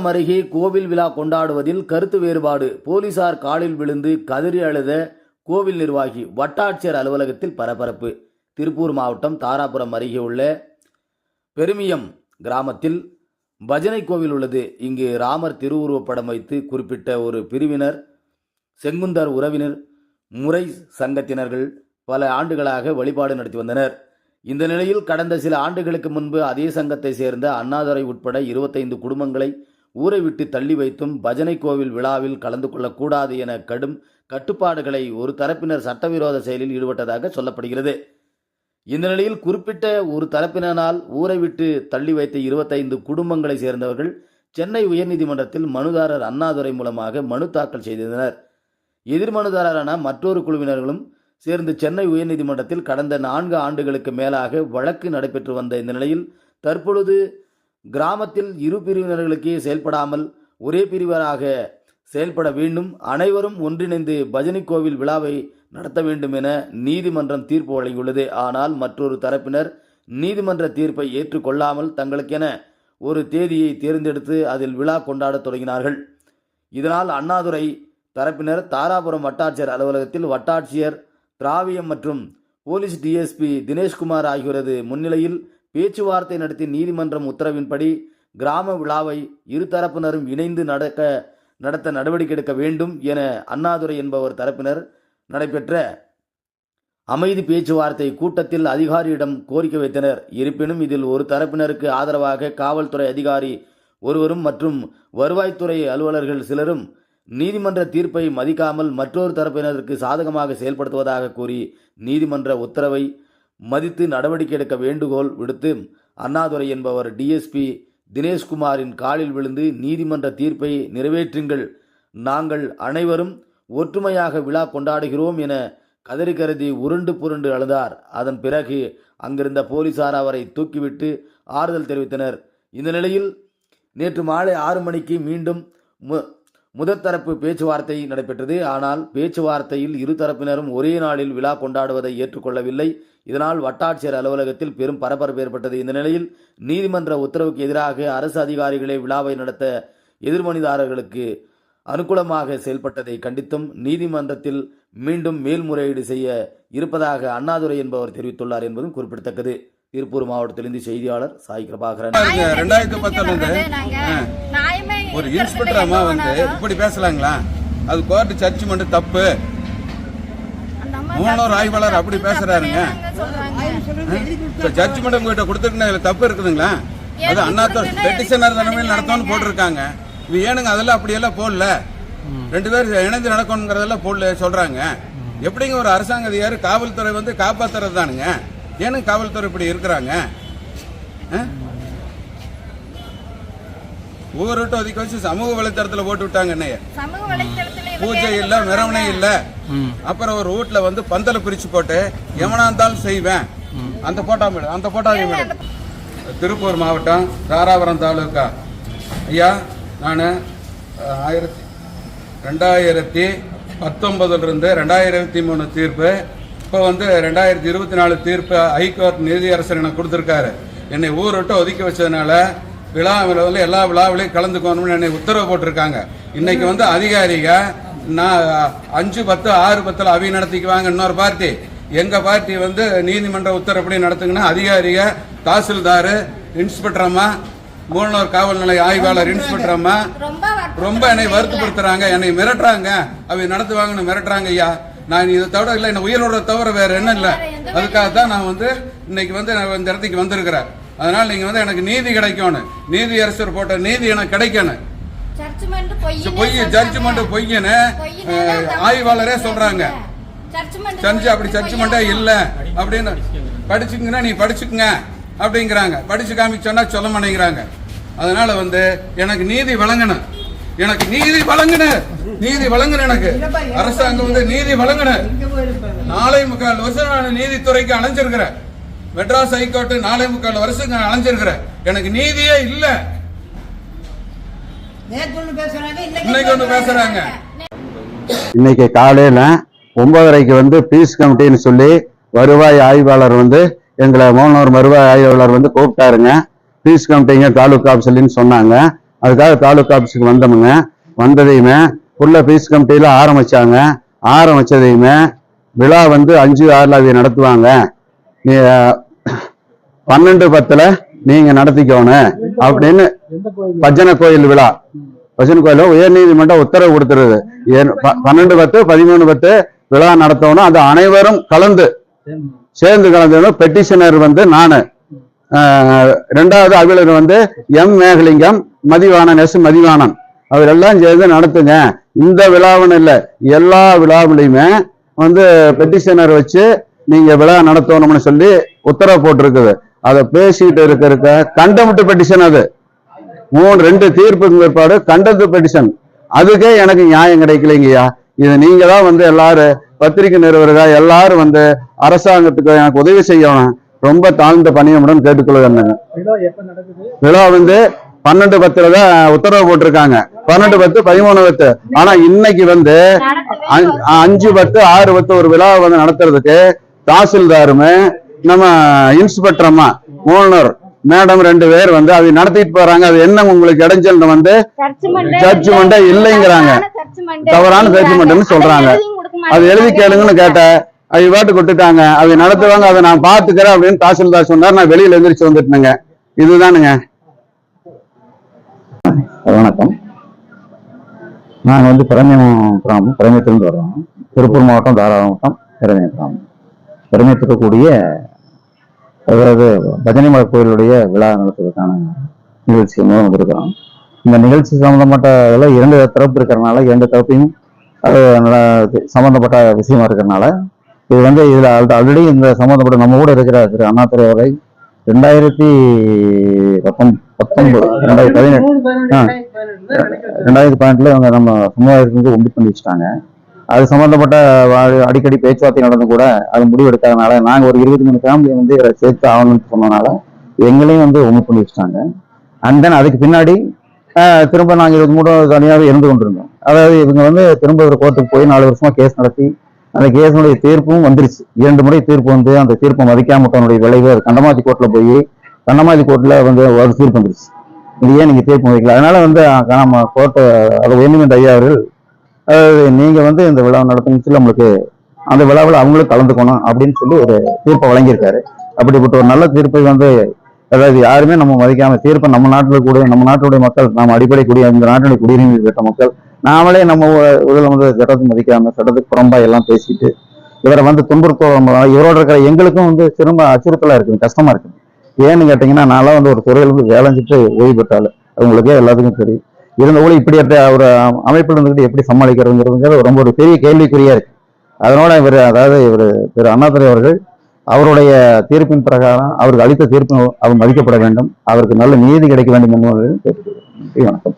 தாராபுரம் அருகே கோவில் விழா கொண்டாடுவதில் கருத்து வேறுபாடு. போலீசார் காலில் விழுந்து கதறி அழுத கோவில் நிர்வாகி வட்டாட்சியர் அலுவலகத்தில் பரபரப்பு. திருப்பூர் மாவட்டம் தாராபுரம் அருகே உள்ள பெருமியம் கிராமத்தில் பஜனை கோவில் உள்ளது. இங்கு ராமர் திருவுருவப்படம் வைத்து குறிப்பிட்ட ஒரு பிரிவினர் செங்குந்தர் உறவினர் முறை சங்கத்தினர்கள் பல ஆண்டுகளாக வழிபாடு நடத்தி வந்தனர். இந்த நிலையில் கடந்த சில ஆண்டுகளுக்கு முன்பு அதே சங்கத்தை சேர்ந்த அண்ணாதுரை உட்பட இருபத்தைந்து குடும்பங்களை ஊரை விட்டு தள்ளி வைத்தும் பஜனை கோவில் விழாவில் கலந்து கொள்ளக்கூடாது என கடும் கட்டுப்பாடுகளை ஒரு தரப்பினர் சட்டவிரோத செயலில் ஈடுபட்டதாக சொல்லப்படுகிறது. இந்த நிலையில் குறிப்பிட்ட ஒரு தரப்பினரால் ஊரை விட்டு தள்ளி வைத்த இருபத்தைந்து குடும்பங்களை சேர்ந்தவர்கள் சென்னை உயர்நீதிமன்றத்தில் மனுதாரர் அண்ணாதுரை மூலமாக மனு தாக்கல் செய்திருந்தனர். எதிர் மனுதாரரான மற்றொரு குழுவினர்களும் சேர்ந்து சென்னை உயர்நீதிமன்றத்தில் கடந்த நான்கு ஆண்டுகளுக்கு மேலாக வழக்கு நடைபெற்று வந்த இந்த நிலையில் தற்பொழுது கிராமத்தில் இரு பிரிவினர்களுக்கே செயல்படாமல் ஒரே பிரிவராக செயல்பட வேண்டும். அனைவரும் ஒன்றிணைந்து பஜனை கோவில் விழாவை நடத்த வேண்டும் என நீதிமன்றம் தீர்ப்பு வழங்கியுள்ளது. ஆனால் மற்றொரு தரப்பினர் நீதிமன்ற தீர்ப்பை ஏற்றுக்கொள்ளாமல் தங்களுக்கென ஒரு தேதியை தேர்ந்தெடுத்து அதில் விழா கொண்டாடத் தொடங்கினார்கள். இதனால் அண்ணாதுரை தரப்பினர் தாராபுரம் வட்டாட்சியர் அலுவலகத்தில் வட்டாட்சியர் திராவியம் மற்றும் போலீஸ் டிஎஸ்பி தினேஷ்குமார் ஆகியோரது முன்னிலையில் பேச்சுவார்த்தை நடத்தி நீதிமன்றம் உத்தரவின்படி கிராம விழாவை இருதரப்பினரும் இணைந்து நடக்க நடத்த நடவடிக்கை எடுக்க வேண்டும் என அண்ணாதுரை என்பவர் தரப்பினர் நடைபெற்ற அமைதி பேச்சுவார்த்தை கூட்டத்தில் அதிகாரியிடம் கோரிக்கை வைத்தனர். இருப்பினும் இதில் ஒரு தரப்பினருக்கு ஆதரவாக காவல்துறை அதிகாரி ஒருவரும் மற்றும் வருவாய்த்துறை அலுவலர்கள் சிலரும் நீதிமன்ற தீர்ப்பை மதிக்காமல் மற்றொரு தரப்பினருக்கு சாதகமாக செயல்படுத்துவதாக கூறி நீதிமன்ற உத்தரவை மதித்து நடவடிக்கை எடுக்க வேண்டுகோள் விடுத்து அண்ணாதுரை என்பவர் டிஎஸ்பி தினேஷ்குமாரின் காலில் விழுந்து நீதிமன்ற தீர்ப்பை நிறைவேற்றுங்கள். நாங்கள் அனைவரும் ஒற்றுமையாக விழா கொண்டாடுகிறோம் என கதறி கருதி உருண்டு புருண்டு அழுதார். அதன் பிறகு அங்கிருந்த போலீசார் அவரை தூக்கிவிட்டு ஆறுதல் தெரிவித்தனர். இந்த நிலையில் நேற்று மாலை ஆறு மணிக்கு மீண்டும் மு முதற் தரப்பு பேச்சுவார்த்தை நடைபெற்றது. ஆனால் பேச்சுவார்த்தையில் இரு தரப்பினரும் ஒரே நாளில் விழா கொண்டாடுவதை ஏற்றுக்கொள்ளவில்லை. இதனால் வட்டாட்சியர் அலுவலகத்தில் பெரும் பரபரப்பு ஏற்பட்டது. இந்த நிலையில் நீதிமன்ற உத்தரவுக்கு எதிராக அரசு அதிகாரிகளே விழாவை நடத்த எதிர்மனிதாரர்களுக்கு அனுகூலமாக செயல்பட்டதை கண்டித்தும் நீதிமன்றத்தில் மீண்டும் மேல்முறையீடு செய்ய இருப்பதாக அண்ணாதுரை என்பவர் தெரிவித்துள்ளார் என்பதும் குறிப்பிடத்தக்கது. திருப்பூர் மாவட்டத்திலிருந்து செய்தியாளர் சாய் கிருபாகரன். ரெண்டாயிரத்தி பத்துல இருந்து ஒரு இன்ஸ்பெக்டர் அம்மா வந்து இப்படி பேசலாங்களா? அது கோர்ட் ஜட்ஜ்மெண்ட் தப்பு. மூணார் ஆய்வாளர் அப்படி பேசுறாருங்க. இப்ப ஜட்ஜ்மெண்ட் உங்ககிட்ட கொடுத்துருக்கேன் தப்பு இருக்குதுங்களா? அது அண்ணா பெட்டிஷனர் தலைமையில் நடத்தணும்னு போட்டிருக்காங்க. இது ஏனுங்க அதெல்லாம் அப்படியெல்லாம் போடல. ரெண்டு பேர் இணைந்து நடக்கணுங்கிறதெல்லாம் போடல சொல்றாங்க. எப்படிங்க ஒரு அரசாங்க அதிகாரி காவல்துறை வந்து காப்பாத்துறது தானுங்க? ஏனுங்க காவல்துறை இப்படி இருக்கிறாங்க? ஆ? ஊருட்டு ஒதுக்கி வச்சு சமூக வலைத்தளத்துல போட்டு விட்டாங்க என்னைய. சமூக வலைத்தளத்துல இவங்க பூஜை இல்ல மெரவணை இல்ல. அப்புறம் ஒரு வீட்ல வந்து பந்தல பிரிச்சு போட்டு எவனா இருந்தாலும் செய்வேன். அந்த போட்டா மேடம் அந்த போட்டா மேடம் திருப்பூர் மாவட்டம் தாராபுரம் தாலுகா. ஐயா நான் ஆயிரத்தி ரெண்டாயிரத்தி பத்தொன்பதுல இருந்து ரெண்டாயிரத்தி மூணு தீர்ப்பு. இப்போ வந்து ரெண்டாயிரத்தி இருபத்தி நாலு தீர்ப்பு ஹைகோர்ட் நீதியரசர் எனக்கு கொடுத்துருக்காரு. என்னை ஊர் விட்டு ஒதுக்கி வச்சதுனால விழாவில் வந்து எல்லா விழாவிலையும் கலந்துக்கணும்னு என்னை உத்தரவு போட்டிருக்காங்க. இன்னைக்கு வந்து அதிகாரிக நான் அஞ்சு பத்து ஆறு பத்தில் அவி நடத்திக்குவாங்க இன்னொரு பார்ட்டி. எங்க பார்ட்டி வந்து நீதிமன்ற உத்தரப்படி நடத்துங்கன்னா அதிகாரிக தாசில்தார் இன்ஸ்பெக்டர் அம்மா மூலனூர் காவல் நிலைய ஆய்வாளர் இன்ஸ்பெக்டர் அம்மா. ரொம்ப என்னை வருத்தப்படுத்துறாங்க. என்னை மிரட்டுறாங்க. அவை நடத்துவாங்கன்னு மிரட்டுறாங்க ஐயா. நான் இதை தவிர இல்லை என்ன உயிரோட தவிர வேற என்ன இல்லை. அதுக்காக தான் நான் வந்து இன்னைக்கு வந்து இந்த இடத்துக்கு வந்திருக்கிறேன். அதனால நீங்க வந்து எனக்கு நீதி கிடைக்கணும். நீதி அரசர் போட்ட நீதி எனக்கு கிடைக்கணும். பொய். ஜட்ஜ்மெண்ட் பொய்யன்னு தான் ஆய்வாளரே சொல்றாங்க. செஞ்சு அப்படி ஜட்ஜ்மெண்டே இல்ல. அப்படின்னு படிச்சுங்கன்னா நீ படிச்சுக்குங்க அப்படிங்கிறாங்க. படிச்சு காமிக்க சொன்னா சொல்ல மாட்டேங்கிறாங்க. அதனால வந்து எனக்கு நீதி வழங்கணும். எனக்கு நீதி வழங்கணும். நீதி வழங்கணும் எனக்கு. அரசாங்கம் வந்து நீதி வழங்கணும். நாளை முக்கால் வருஷம் நான் நீதித்துறைக்கு அலைஞ்சிருக்கிறேன் மெட்ராஸ் ஹைகோர்ட் நாளை முக்கால் வருஷம் நான் அலைஞ்சிருக்கிறேன். எனக்கு நீதியே இல்ல. இன்னைக்கு ஒண்ணு பேசுறாங்க. இன்னைக்கு காலையில ஒன்பதரைக்கு வந்து பீஸ் கமிட்டின்னு சொல்லி வருவாய் ஆய்வாளர் வந்து எங்களை மோகனூர் வருவாய் ஆய்வாளர் வந்து கூப்பிட்டாருங்க. பீஸ் கமிட்டிங்க தாலுக்கா ஆஃபீஸ்லன்னு சொன்னாங்க. அதுக்காக தாலுகா ஆஃபீஸுக்கு வந்தோமுங்க. வந்ததையுமே உள்ள பீஸ் கமிட்டியில ஆரம்பிச்சாங்க. ஆரம்பிச்சதையுமே விழா வந்து அஞ்சு ஆறுல அவங்க நடத்துவாங்க. பன்னெண்டு பத்துல நீங்க நடத்திக்கணும் அப்படின்னு பஜனை கோயில் விழா. பஜனை கோயில உயர் நீதிமன்றம் உத்தரவு கொடுத்துருது. ஏன் பன்னெண்டு பத்து பதிமூணு பத்து விழா நடத்தணும். அது அனைவரும் கலந்து சேர்ந்து கலந்து பெட்டிஷனர் வந்து நானு. ரெண்டாவது அலுவலர் வந்து எம். மேகலிங்கம் மதிவாணன் எஸ். மதிவாணன். அவர் எல்லாம் சேர்ந்து நடத்துங்க. இந்த விழாவுன்னு இல்லை. எல்லா விழாவிலையுமே வந்து பெட்டிஷனர் வச்சு நீங்க விழா நடத்தணும்னு சொல்லி உத்தரவு போட்டிருக்குது. அதை பேசிட்டு இருக்க இருக்க கண்டமிட்டு பெட்டிஷன் அது. மூணு ரெண்டு தீர்ப்புக்கு பிற்பாடு கண்டத்து பெட்டிஷன் அதுக்கே எனக்கு நியாயம் கிடைக்கலைங்கய்யா. இது நீங்க தான் வந்து எல்லாரும் பத்திரிகை நிறுவனர்கள் எல்லாரும் வந்து அரசாங்கத்துக்கு எனக்கு உதவி செய்யணும். ரொம்ப தாழ்ந்த பணியமுடன் கேட்டுக்கொள்கிறேன் விழா வந்து பன்னெண்டு பத்துல தான் உத்தரவு போட்டிருக்காங்க. பன்னெண்டு பத்து பதிமூணு பத்து. ஆனா இன்னைக்கு வந்து அஞ்சு- அஞ்சு பத்து ஆறு பத்து ஒரு விழா வந்து நடத்துறதுக்கு தாசில்தாருமே நம்ம இன்ஸ்பெக்டர் அம்மா ஓனர் மேடம் ரெண்டு பேர் வந்து அதை நடத்திட்டு போறாங்க. அது என்ன உங்களுக்கு இடைஞ்சல் வந்து ஏ இல்லைங்கிறாங்க. தவறான ஜட்ஜ்மெண்ட்னு சொல்றாங்க. அது எழுதி கேளுங்கன்னு கேட்டேன். அது பாட்டு கொடுத்துட்டாங்க. அதை நடத்துவாங்க. அதை நான் பாத்துக்கிறேன் அப்படின்னு தாசில்தார் சொன்னார். நான் வெளியில எந்திரிச்சு வந்துட்டேங்க இதுதானுங்க. வணக்கம். நாங்கள் வந்து பிரமேயம் கிராமம் பிரமேயத்திலிருந்து வர்றோம். திருப்பூர் மாவட்டம் தாராள மாவட்டம் பிரமேயம் கிராமம். பிரமேயத்தில் அதாவது அவரது பஜனைமலை கோயிலுடைய விழா நடத்துவதற்கான நிகழ்ச்சி மூலம் வந்திருக்கிறோம். இந்த நிகழ்ச்சி சம்பந்தப்பட்ட இதில் இரண்டு தரப்பு இருக்கிறனால இரண்டு தரப்பையும் அது சம்பந்தப்பட்ட விஷயமா இருக்கிறனால இது வந்து இதில் ஆல்ரெடி இந்த சம்பந்தப்பட்ட நம்ம கூட இருக்கிற திரு அண்ணாத்துறை அவரை ரெண்டாயிரத்தி பத்தொன் பத்தொன்பது ரெண்டாயிரத்தி பதினெட்டு ரெண்டாயிரத்தி பதினெட்டுல இவங்க நம்ம சமுதாயத்துக்கு உண்டு பண்ணி வச்சுட்டாங்க. அது சம்பந்தப்பட்ட அடிக்கடி பேச்சுவார்த்தை நடந்து கூட அது முடிவெடுக்காதனால நாங்கள் ஒரு இருபத்தி மூணு ஃபேமிலி வந்து சேர்த்து ஆகணும்னு சொன்னனால எங்களையும் வந்து ஒன்று பண்ணி வச்சுட்டாங்க. அண்ட் தென் அதுக்கு பின்னாடி திரும்ப நாங்கள் இருபத்தி மூணு தனியாகவே இருந்து கொண்டிருந்தோம். அதாவது இவங்க வந்து திரும்ப ஒரு கோர்ட்டுக்கு போய் நாலு வருஷமா கேஸ் நடத்தி அந்த கேஸினுடைய தீர்ப்பும் வந்துருச்சு. இரண்டு முறை தீர்ப்பு வந்து அந்த தீர்ப்பை மதிக்காமட்டவனுடைய விளைவு அது கண்டமாதி கோர்ட்டில் போய் கண்டமாதி கோர்ட்டில் வந்து ஒரு தீர்ப்பு வந்துருச்சு. இது ஏன் நீங்கள் தீர்ப்பு வைக்கல அதனால வந்து நம்ம கோர்ட்டை அது உயர்நீதிமன்ற ஐயா அவர்கள் அதாவது நீங்கள் வந்து இந்த விழா நடத்துன்னு சொல்லி நம்மளுக்கு அந்த விழாவில் அவங்களும் கலந்துக்கணும் அப்படின்னு சொல்லி ஒரு தீர்ப்பை வழங்கியிருக்காரு. அப்படிப்பட்ட ஒரு நல்ல தீர்ப்பை வந்து அதாவது யாருமே நம்ம மதிக்காம தீர்ப்பை நம்ம நாட்டில் கூட நம்ம நாட்டுடைய மக்கள் நம்ம அடிப்படை குடி இந்த நாட்டுடைய குடியுரிமை பெற்ற மக்கள் நாமளே நம்ம உடல் வந்து சட்டத்தை மதிக்காம சட்டத்துக்கு புறம்பா எல்லாம் பேசிட்டு இவரை வந்து துன்புறுத்துவதன் இவரோட இருக்கிற எங்களுக்கும் வந்து சிறம்ப அச்சுறுத்தலாக இருக்குது கஷ்டமா இருக்குது. ஏன்னு கேட்டீங்கன்னா நான்லாம் வந்து ஒரு துறையில் வந்து வேலைஞ்சிட்டு ஓய்வு பெற்றாலும் அவங்களுக்கே எல்லாத்துக்கும் தெரியும். இருந்த கூட இப்படி ஒரு அமைப்பில் இருந்துக்கிட்டு எப்படி சமாளிக்கிறதுங்கிறதுங்கிறது ரொம்ப ஒரு பெரிய கேள்விக்குறியா இருக்கு. அதனால இவர் அதாவது இவர் திரு அண்ணாதுரை அவர்கள் அவருடைய தீர்ப்பின் பிரகாரம் அவருக்கு அளித்த தீர்ப்பு அவர் மதிக்கப்பட வேண்டும். அவருக்கு நல்ல நீதி கிடைக்க வேண்டும் என்பது வணக்கம்.